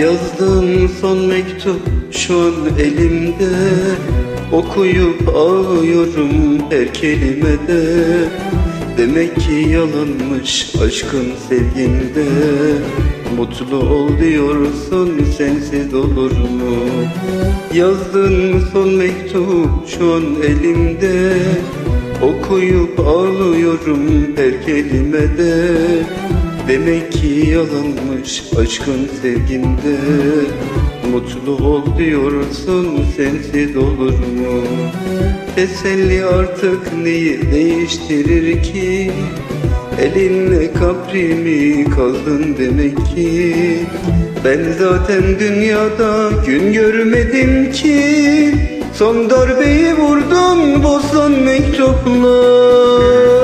Yazdığım son mektup şu an elimde. Okuyup ağlıyorum her kelimede. Demek ki yalanmış aşkın sevginde. Mutlu ol diyorsun sensiz olur mu? Yazdığın son mektup şu an elimde. Okuyup ağlıyorum her kelimede Demek ki yalanmış aşkın sevgimde Mutlu ol diyorsun sensiz olur mu? Teselli artık neyi değiştirir ki? Elinle kaprimi kazdın demek ki Ben zaten dünyada gün görmedim ki Son darbeyi vurdun son mektupla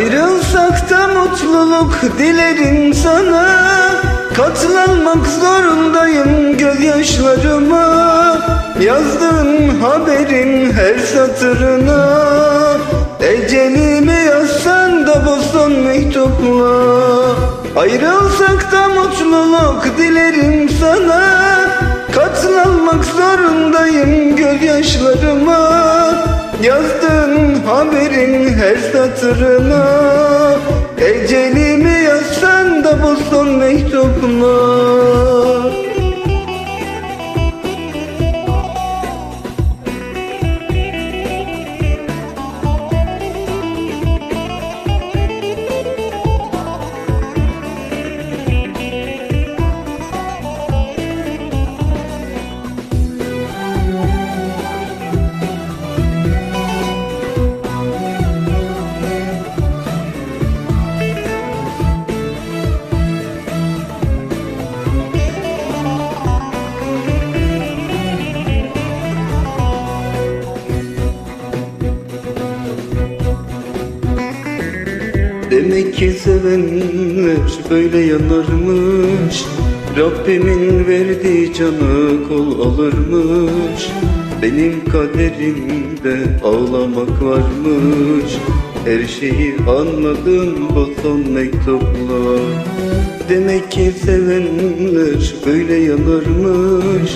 Ayrılsak da mutluluk dilerim sana. Katlanmak zorundayım gözyaşlarıma. Yazdığın haberin her satırına. Ecelimi yazsan da bu son mektupla. Ayrılsak da mutluluk dilerim sana. Katlanmak zorundayım gözyaşlarıma Yazdığın haberin her satırına. Ecelimi yazsan da bu Demek ki sevenler böyle yanarmış. Rabbimin verdiği canı kol alırmış. Benim kaderimde ağlamak varmış. Her şeyi anladım bu son mektupla. Demek ki sevenler böyle yanarmış.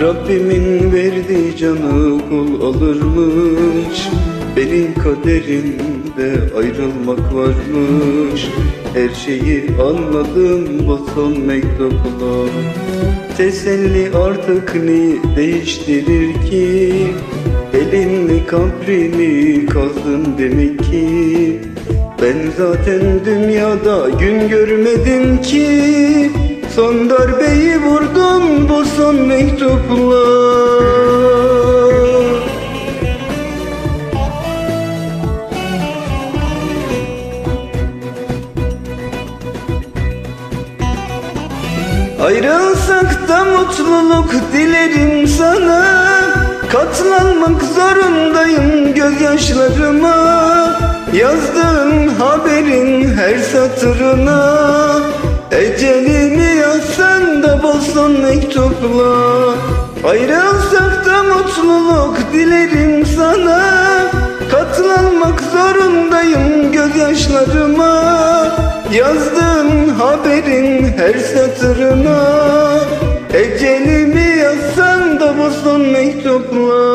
Rabbimin verdiği canı kul alırmış Benim kaderimde ayrılmak varmış Her şeyi anladım bu son mektupla Teselli artık ne değiştirir ki? Elinle kabrini kazdın demek ki. Ben zaten dünyada gün görmedim ki. Son darbeyi vurdun bu son mektupla Ayrılsak da mutluluk dilerim sana. Katlanmak zorundayım gözyaşlarıma. Yazdığın haberin her satırına. Ecelimi yazsan da bulsun mektupla. Ayrılsak da mutluluk dilerim sana. Katlanmak zorundayım gözyaşlarıma. Yazdığın haberin her satırına. Ecelimi yazsan da bu son mektupla